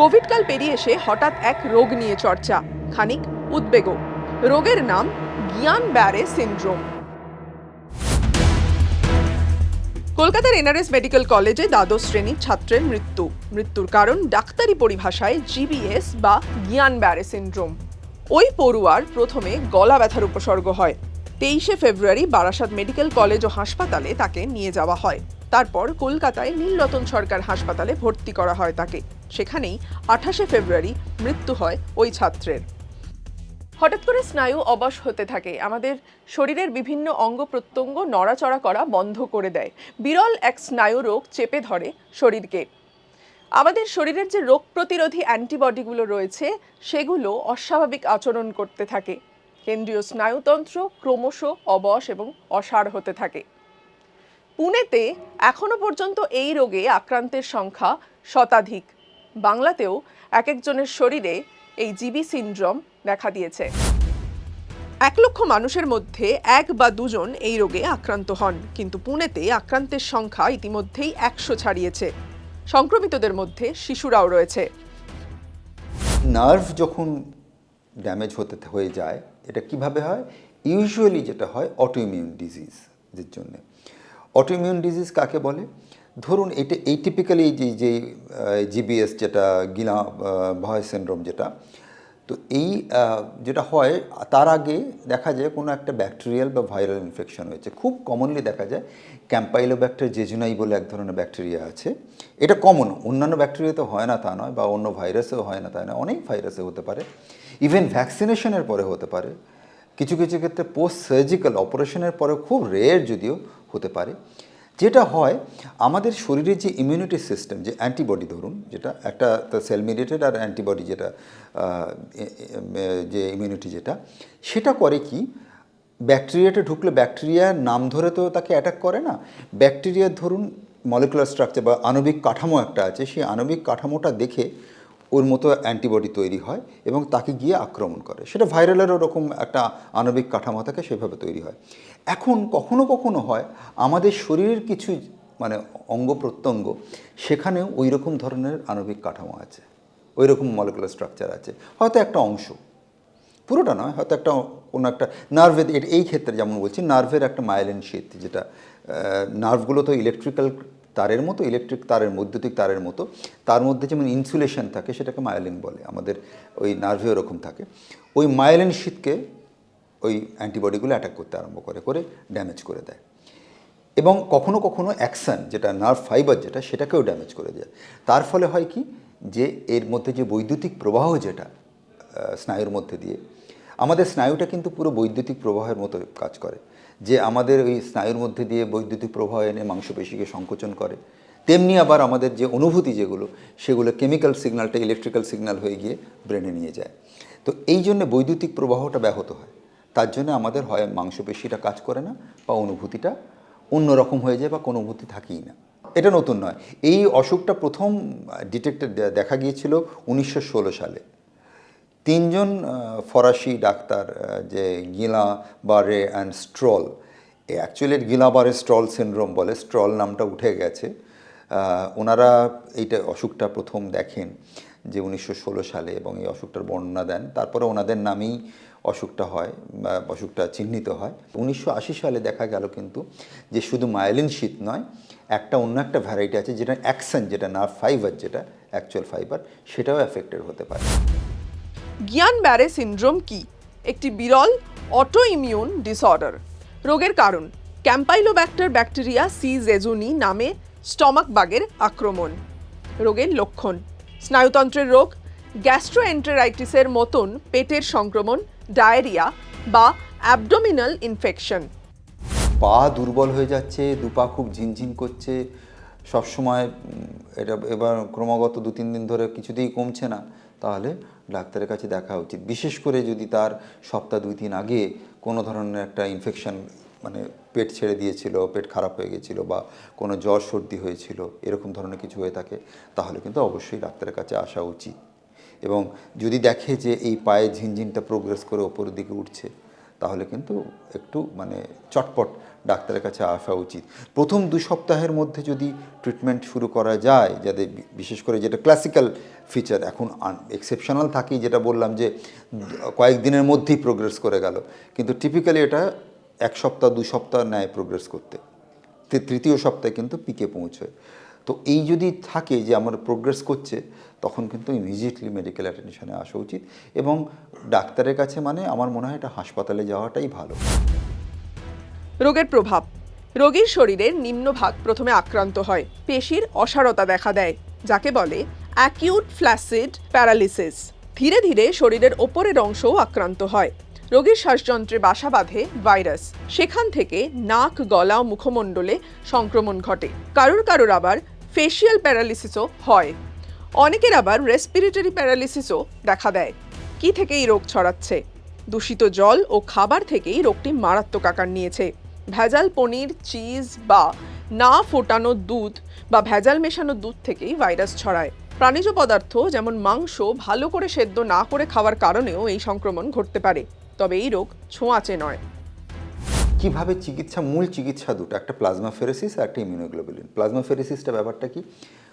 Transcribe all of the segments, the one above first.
কোভিডকাল পেরিয়ে এসে হঠাৎ এক রোগ নিয়ে চর্চা, খানিক উদ্বেগও। রোগের নাম গিয়ান ব্যারে সিন্ড্রোম। কলকাতার এনআরএস মেডিকেল কলেজে দ্বাদশ শ্রেণির ছাত্রের মৃত্যু। মৃত্যুর কারণ ডাক্তারি পরিভাষায় জিবিএস বা গিয়ান ব্যারে সিন্ড্রোম। ওই পড়ুয়ার প্রথমে গলা ব্যথার উপসর্গ হয়। তেইশে ফেব্রুয়ারি বারাসাত মেডিকেল কলেজ ও হাসপাতালে তাকে নিয়ে যাওয়া হয়। তারপর কলকাতায় নীলরতন সরকার হাসপাতালে ভর্তি করা হয় তাকে। সেখানেই আঠাশে ফেব্রুয়ারি মৃত্যু হয় ওই ছাত্রের। হঠাৎ করে স্নায়ু অবশ হতে থাকে। আমাদের শরীরের বিভিন্ন অঙ্গ প্রত্যঙ্গ নড়াচড়া করা বন্ধ করে দেয়। বিরল এক স্নায়ু রোগ চেপে ধরে শরীরকে। আমাদের শরীরের যে রোগ প্রতিরোধী অ্যান্টিবডিগুলো রয়েছে, সেগুলো অস্বাভাবিক আচরণ করতে থাকে। কেন্দ্রীয় স্নায়ুতন্ত্র ক্রমশ অবশ এবং অসাড় হতে থাকে। পুনেতে এখনও পর্যন্ত এই রোগে আক্রান্তের সংখ্যা শতাধিক। বাংলাতেও এক একজনের শরীরে এই জিবি সিনড্রোম দেখা দিয়েছে। এক লক্ষ মানুষের মধ্যে এক বা দুজন এই রোগে আক্রান্ত হন, কিন্তু পুনেতে আক্রান্তের সংখ্যা ইতিমধ্যেই একশো ছাড়িয়েছে। সংক্রমিতদের মধ্যে শিশুরাও রয়েছে। নার্ভ যখন ড্যামেজ হতে হয়ে যায়, এটা কীভাবে হয়? ইউজুয়ালি যেটা হয় অটোইমিউন ডিজিজের জন্য। অটোইমিউন ডিজিজ কাকে বলে? ধরুন এটা এই টিপিক্যালি যে যে জিবিএস যেটা, গিলা ভয় সিন্ড্রোম যেটা, তো এই যেটা হয়, তার আগে দেখা যায় কোনো একটা ব্যাকটেরিয়াল বা ভাইরাল ইনফেকশন হয়েছে। খুব কমনলি দেখা যায় ক্যাম্পাইলো ক্যাম্পাইলোব্যাক্টার জেজুনাই বলে এক ধরনের ব্যাকটেরিয়া আছে। এটা কমন অন্যান্য ব্যাকটেরিয়াতে হয় না তা নয়, বা অন্য ভাইরাসেও হয় না তা নয়, অনেক ভাইরাসে হতে পারে। ইভেন ভ্যাকসিনেশনের পরে হতে পারে। কিছু কিছু ক্ষেত্রে পোস্ট সার্জিক্যাল অপারেশনের পরে খুব রেয়ার যদিও হতে পারে। যেটা হয়, আমাদের শরীরের যে ইমিউনিটি সিস্টেম যে অ্যান্টিবডি ধরুন, যেটা একটা সেল মিডিয়েটেড আর অ্যান্টিবডি যেটা যে ইমিউনিটি যেটা, সেটা করে কি ব্যাকটেরিয়াটা ঢুকলে ব্যাকটেরিয়ার নাম ধরে তো তাকে অ্যাটাক করে না। ব্যাকটেরিয়ার ধরুন মলিকুলার স্ট্রাকচার বা আণবিক কাঠামো একটা আছে, সেই আণবিক কাঠামোটা দেখে ওর মতো অ্যান্টিবডি তৈরি হয় এবং তাকে গিয়ে আক্রমণ করে। সেটা ভাইরালের ওরকম একটা আণবিক কাঠামো থাকে, সেভাবে তৈরি হয়। এখন কখনো কখনো হয়, আমাদের শরীরের কিছু মানে অঙ্গ প্রত্যঙ্গ, সেখানেও ওই রকম ধরনের আণবিক কাঠামো আছে। ওই রকম মলিকুলার স্ট্রাকচার আছে। হয়তো একটা অংশ। পুরোটা নয়, হয়তো একটা কোনো একটা নার্ভের এই ক্ষেত্রে যেমন বলছি নার্ভের একটা মাইলেন শীত যেটা নার্ভগুলো তো ইলেকট্রিক্যাল তারের মতো ইলেকট্রিক তারের বৈদ্যুতিক তারের মতো, তার মধ্যে যেমন ইনসুলেশন থাকে, সেটাকে মায়োলিন বলে, আমাদের ওই নার্ভে ওরকম থাকে। ওই মায়োলিন শীতকে ওই অ্যান্টিবডিগুলো অ্যাটাক করতে আরম্ভ করে করে ড্যামেজ করে দেয়। এবং কখনো কখনো অ্যাকশন যেটা নার্ভ ফাইবার যেটা, সেটাকেও ড্যামেজ করে যায় তার ফলে হয় কি? যে এর মধ্যে যে বৈদ্যুতিক প্রবাহ যেটা স্নায়ুর মধ্যে দিয়ে, আমাদের স্নায়ুটা কিন্তু পুরো বৈদ্যুতিক প্রবাহের মতো কাজ করে। যে আমাদের ওই স্নায়ুর মধ্যে দিয়ে বৈদ্যুতিক প্রবাহ এনে মাংসপেশিকে সংকোচন করে, তেমনি আবার আমাদের যে অনুভূতি যেগুলো, সেগুলো কেমিক্যাল সিগন্যালটা ইলেকট্রিক্যাল সিগন্যাল হয়ে গিয়ে ব্রেনে নিয়ে যায়। তো এই জন্য বৈদ্যুতিক প্রবাহটা ব্যাহত হয়। তার জন্য আমাদের হয় মাংসপেশিটা কাজ করে না, বা অনুভূতিটা অন্যরকম হয়ে যায় বা কোনো অনুভূতি থাকেই না। এটা নতুন নয়। এই অসুখটা প্রথম ডিটেক্টেড দেখা গিয়েছিল উনিশশো ষোলো সালে। তিনজন ফরাসি ডাক্তার যে গিলা বারে অ্যান্ড স্ট্রল। অ্যাকচুয়ালি গিলা বারে স্ট্রল সিনড্রোম বলে, স্ট্রল নামটা উঠে গেছে। ওনারা এইটা অসুখটা প্রথম দেখেন যে উনিশশো ষোলো সালে এবং এই অসুখটার বর্ণনা দেন। তারপরে ওনাদের নামেই অসুখটা হয়, বা অসুখটা চিহ্নিত হয়। উনিশশো আশি সালে দেখা গেল কিন্তু যে শুধু মায়োলিন শীত নয়, একটা অন্য একটা ভ্যারাইটি আছে যেটা অ্যাকশন যেটা নার্ভ ফাইবার যেটা অ্যাকচুয়াল ফাইবার সেটাও অ্যাফেক্টেড হতে পারে। গিয়ান ব্যারে সিনড্রোম কি? একটি বিরল অটো ইমিউন ডিসঅর্ডার রোগের কারণ ক্যাম্পাইলোব্যাক্টার ব্যাকটেরিয়া সি জেজুনি নামে স্টমাক বাগের আক্রমণ। রোগের লক্ষণ, স্নায়ুতন্ত্রের রোগ, গ্যাস্ট্রোএন্টেরাইটিসের মতন পেটের সংক্রমণ, ডায়রিয়া বা অ্যাবডোমিনাল ইনফেকশন পা দুর্বল হয়ে যাচ্ছে, দুপা খুব ঝিনঝিন করছে, সবসময় এটা এবার ক্রমাগত দু তিন দিন ধরে কিছুতেই কমছে না। তাহলে ডাক্তারের কাছে দেখা উচিত। বিশেষ করে যদি তার সপ্তাহ দুই দিন আগে কোনো ধরনের একটা ইনফেকশন মানে পেট ছেড়ে দিয়েছিল, পেট খারাপ হয়ে গেছিল বা কোনো জ্বর সর্দি হয়েছিল, এরকম ধরনের কিছু হয়ে থাকে, তাহলে কিন্তু অবশ্যই ডাক্তারের কাছে আসা উচিত। এবং যদি দেখে যে এই পায়ে ঝিনঝিনটা প্রোগ্রেস করে ওপরের দিকে উঠছে তাহলে কিন্তু একটু মানে চটপট ডাক্তারের কাছে আসা উচিত। প্রথম দু সপ্তাহের মধ্যে যদি ট্রিটমেন্ট শুরু করা যায়, যাদের বিশেষ করে যেটা ক্লাসিক্যাল ফিচার এখন এক্সেপশনাল থাকেই, যেটা বললাম যে, কয়েকদিনের মধ্যেই প্রোগ্রেস করে গেল। কিন্তু টিপিক্যালি এটা এক সপ্তাহ, দু সপ্তাহ নেয় প্রোগ্রেস করতে। তৃতীয় সপ্তাহে কিন্তু পিকে পৌঁছয়। তো এই যদি থাকে যে, আমার প্রোগ্রেস করছে তখন কিন্তু ইমিডিয়েটলি মেডিকেল অ্যাটেনশনে আসা উচিত এবং ডাক্তারের কাছে মানে আমার মনে হয় এটা হাসপাতালে যাওয়াটাই ভালো। রোগের প্রভাব। রোগীর শরীরের নিম্নভাগ প্রথমে আক্রান্ত হয়, পেশির অসারতা দেখা দেয়, যাকে বলে অ্যাকিউট ফ্ল্যাসিড প্যারালিসিস ধীরে ধীরে শরীরের ওপরের অংশও আক্রান্ত হয়। রোগীর শ্বাসযন্ত্রে বাসা বাঁধে ভাইরাস সেখান থেকে নাক, গলা ও মুখমণ্ডলে সংক্রমণ ঘটে। কারোর কারোর আবার ফেশিয়াল প্যারালিসিসও হয়। অনেকের আবার রেসপিরেটরি প্যারালিসিসও দেখা দেয়। কি থেকে এই রোগ ছড়াচ্ছে? দূষিত জল ও খাবার থেকেই রোগটি মারাত্মক আকার নিয়েছে। ভেজাল পনির চিজ বা না ফোটানো দুধ বা ভেজাল মেশানো দুধ থেকেই ভাইরাস ছড়ায়। প্রাণীজ পদার্থ যেমন মাংস ভালো করে সেদ্ধ না করে খাওয়ার কারণেও এই সংক্রমণ ঘটতে পারে, তবে এই রোগ ছোঁয়াচে নয়। কীভাবে চিকিৎসা, মূল চিকিৎসা দুটো, একটা প্লাজমা ফেরেসিস আর একটা ইমিউনোগ্লোবুলিন প্লাজমা ফেরেসিসটা ব্যাপারটা কি?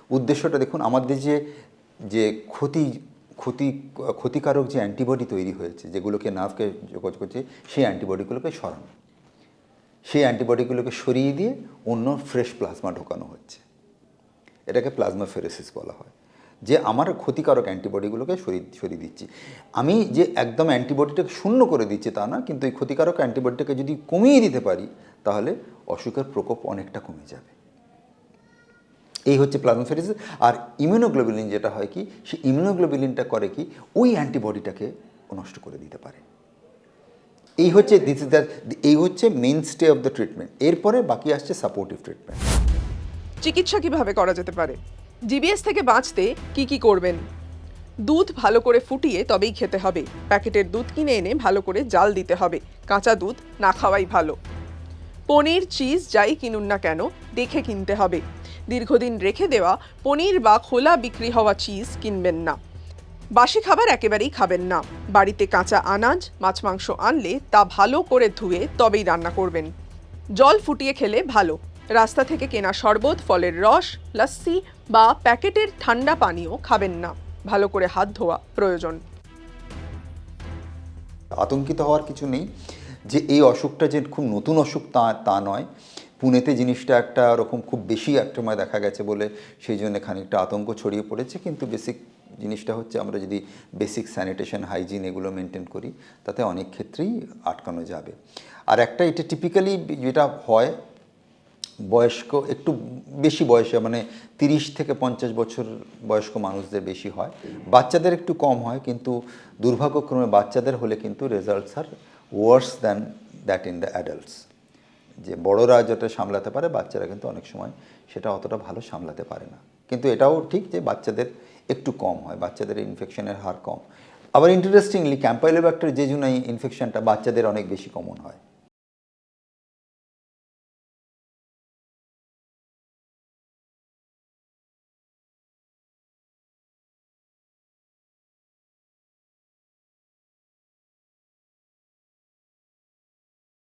উদ্দেশ্যটা দেখুন, আমাদের যে যে ক্ষতি ক্ষতি, ক্ষতিকারক যে অ্যান্টিবডি তৈরি হয়েছে, যেগুলোকে নার্ভকে যোগাযোগ করছে, সেই অ্যান্টিবডিগুলোকে সরানো। সেই অ্যান্টিবডিগুলোকে সরিয়ে দিয়ে অন্য ফ্রেশ প্লাজমা ঢোকানো হচ্ছে। এটাকে প্লাজমা ফেরেসিস বলা হয়। যে আমার ক্ষতিকারক অ্যান্টিবডিগুলোকে সরিয়ে সরিয়ে দিচ্ছি। আমি যে একদম অ্যান্টিবডিটাকে শূন্য করে দিচ্ছি তা না, কিন্তু এই ক্ষতিকারক অ্যান্টিবডিটাকে যদি কমিয়ে দিতে পারি, তাহলে অসুখের প্রকোপ অনেকটা কমে যাবে। এই হচ্ছে প্লাজমোফেরিসিস আর ইমিউনোগ্লোবুলিন যেটা হয় কি সেই ইমিউনোগ্লোবুলিনটা করে কি, ওই অ্যান্টিবডিটাকে নষ্ট করে দিতে পারে। এই হচ্ছে দিস ইজ দ্য এই হচ্ছে main stay of the treatment এরপরে বাকি আসছে সাপোর্টিভ ট্রিটমেন্ট চিকিৎসা কীভাবে করা যেতে পারে? জিবিএস থেকে বাঁচতে কি কি করবেন? দুধ ভালো করে ফুটিয়ে তবেই খেতে হবে। প্যাকেটের দুধ কিনে এনে ভালো করে জাল দিতে হবে। কাঁচা দুধ না খাওয়াই ভালো। পনির, চিজ, যাই কিনুন না কেন, দেখে কিনতে হবে। দীর্ঘদিন রেখে দেওয়া পনির বা খোলা বিক্রি হওয়া চিজ কিনবেন না। বাসি খাবার একেবারেই খাবেন না। বাড়িতে কাঁচা আনাজ, মাছ মাংস আনলে তা ভালো করে ধুয়ে তবেই রান্না করবেন। জল ফুটিয়ে খেলে ভালো। রাস্তা থেকে কেনা শরবত, ফলের রস, লস্যি বা প্যাকেটের ঠান্ডা পানীয় খাবেন না। ভালো করে হাত ধোয়া প্রয়োজন। আতঙ্কিত হওয়ার কিছু নেই। যে এই অসুখটা যে খুব নতুন অসুখ তা তা নয়। পুনেতে জিনিসটা একটা ওরকম খুব বেশি একটা সময় দেখা গেছে বলে সেই জন্য খানিকটা আতঙ্ক ছড়িয়ে পড়েছে। কিন্তু বেসিক জিনিসটা হচ্ছে আমরা যদি বেসিক স্যানিটেশন, হাইজিন এগুলো মেনটেন করি, তাতে অনেক ক্ষেত্রেই আটকানো যাবে। আর একটা এটা টিপিক্যালি যেটা হয়, বয়স্ক, একটু বেশি বয়সে মানে তিরিশ থেকে পঞ্চাশ বছর বয়স্ক মানুষদের বেশি হয়। বাচ্চাদের একটু কম হয়, কিন্তু দুর্ভাগ্যক্রমে বাচ্চাদের হলে কিন্তু results R worse than that in the adults যে বড়রা যেটা সামলাতে পারে, বাচ্চারা কিন্তু অনেক সময় সেটা অতটা ভালো সামলাতে পারে না। কিন্তু এটাও ঠিক যে বাচ্চাদের একটু কম হয়, বাচ্চাদের ইনফেকশনের হার কম। আবার ইন্টারেস্টিংলি ক্যাম্পাইলোব্যাক্টার যে জন্য ইনফেকশনটা বাচ্চাদের অনেক বেশি কমন হয়।